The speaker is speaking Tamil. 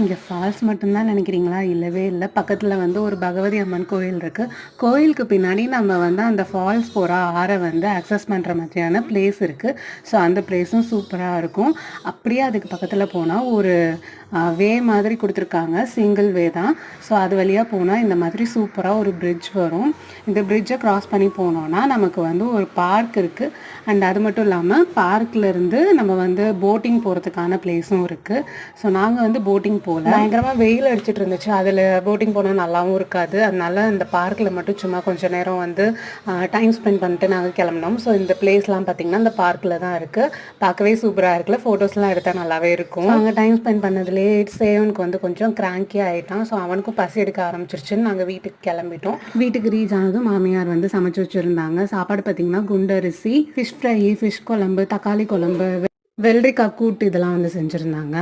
இங்கே ஃபால்ஸ் மட்டும்தான் நினைக்கிறீங்களா? இல்லவே இல்லை. பக்கத்தில் வந்து ஒரு பகவதி அம்மன் கோயில் இருக்குது கோயிலுக்கு பின்னாடி நம்ம வந்து அந்த ஃபால்ஸ் போகிற ஆறை வந்து அக்சஸ் பண்ணுற மாதிரியான பிளேஸ் இருக்குது ஸோ அந்த பிளேஸும் சூப்பராக இருக்கும். அப்படியே அதுக்கு பக்கத்தில் போனால் ஒரு வே மாதிரி கொடுத்துருக்காங்க. சிங்கிள் வே தான். ஸோ அது வழியாக போனால் இந்த மாதிரி சூப்பராக ஒரு பிரிட்ஜ் வரும். இந்த பிரிட்ஜை க்ராஸ் பண்ணி போனோன்னா நமக்கு வந்து ஒரு பார்க் இருக்குது அண்ட் அது மட்டும் இல்லாமல் பார்க்கில் இருந்து நம்ம வந்து போட்டிங் போகிறதுக்கான பிளேஸும் இருக்குது ஸோ நாங்கள் வந்து போட்டிங் போகல பயங்கரமாக வெயில் அடிச்சிட்டு இருந்துச்சு. அதில் போட்டிங் போனால் நல்லாவும் இருக்காது. அதனால இந்த பார்க்கில் மட்டும் சும்மா கொஞ்ச நேரம் வந்து டைம் ஸ்பெண்ட் பண்ணிட்டு நாங்கள் கிளம்பினோம். ஸோ இந்த பிளேஸ்லாம் பார்த்திங்கன்னா இந்த பார்க்கில் தான் இருக்குது பார்க்கவே சூப்பராக இருக்குல்ல. ஃபோட்டோஸ்லாம் எடுத்தால் நல்லாவே இருக்கும். அங்கே டைம் ஸ்பெண்ட் பண்ணதுலேயே சேவனுக்கு வந்து கொஞ்சம் கிராங்கி ஆகிட்டான் ஸோ அவனுக்கும் பசி எடுக்க ஆரம்பிச்சிருச்சுன்னு நாங்கள் வீட்டுக்கு கிளம்பிட்டோம். வீட்டுக்கு ரீச் ஆனதும் மாமியார் வந்து சமைச்சு வச்சுருந்தாங்க. சாப்பாடு பார்த்திங்கன்னா குண்டரிசி ஃபிஷ் ஃப்ரை ஃபிஷ் குழம்பு தக்காளி குழம்பு வெள்ளரிக்காய் கூட்டு இதெல்லாம் வந்து செஞ்சுருந்தாங்க.